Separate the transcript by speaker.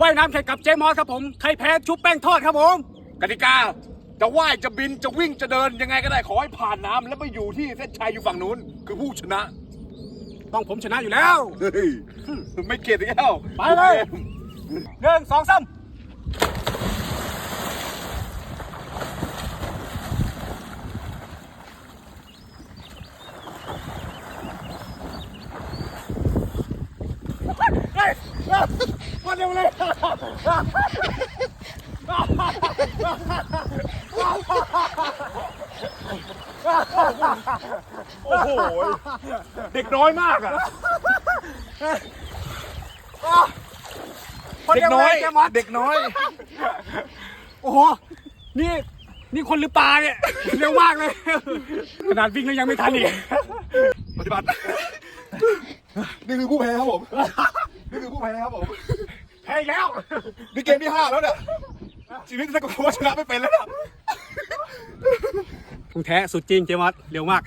Speaker 1: ว่ายน้ำแข่งกับเจมอสครับผมใครแพ้ชุบแป้งทอดครับผม
Speaker 2: กติกา จะว่ายจะบินจะวิ่งจะเดินยังไงก็ได้ขอให้ผ่านน้ำแล้วไปอยู่ที่เส้นชัยอยู่ฝั่งนู้น คือผู้ชนะ
Speaker 1: ต้องผมชนะอยู่แล้ว
Speaker 2: เฮ้ยไม่เกลียดอีกแล้ว
Speaker 1: ไปเลยหนึ่งสองสามเฮ้ย มาเร็วเลย
Speaker 2: โอ้โห เด็กน้อยมากอะ เด็กน้อย
Speaker 1: เจมอส
Speaker 2: เด็กน้อย
Speaker 1: โอ้โห นี่ นี่คนหรือปลาเนี่ย เร็วมากเลย ขนาดวิ่งแล้วยังไม่ทันอีก
Speaker 2: ปฏิบัติ นี่คือผู้แพ้ครับผม นี่คือผู้แพ้ครับผม
Speaker 1: แพ้อีกแล้ว
Speaker 2: นี่เกมที่ห้าแล้วเนี่ยชีวิตถ้ากูว่าชนะไม่เป็นแล้วเนี่ย
Speaker 1: ของแท้สุดจริงเจมัสเร็วมาก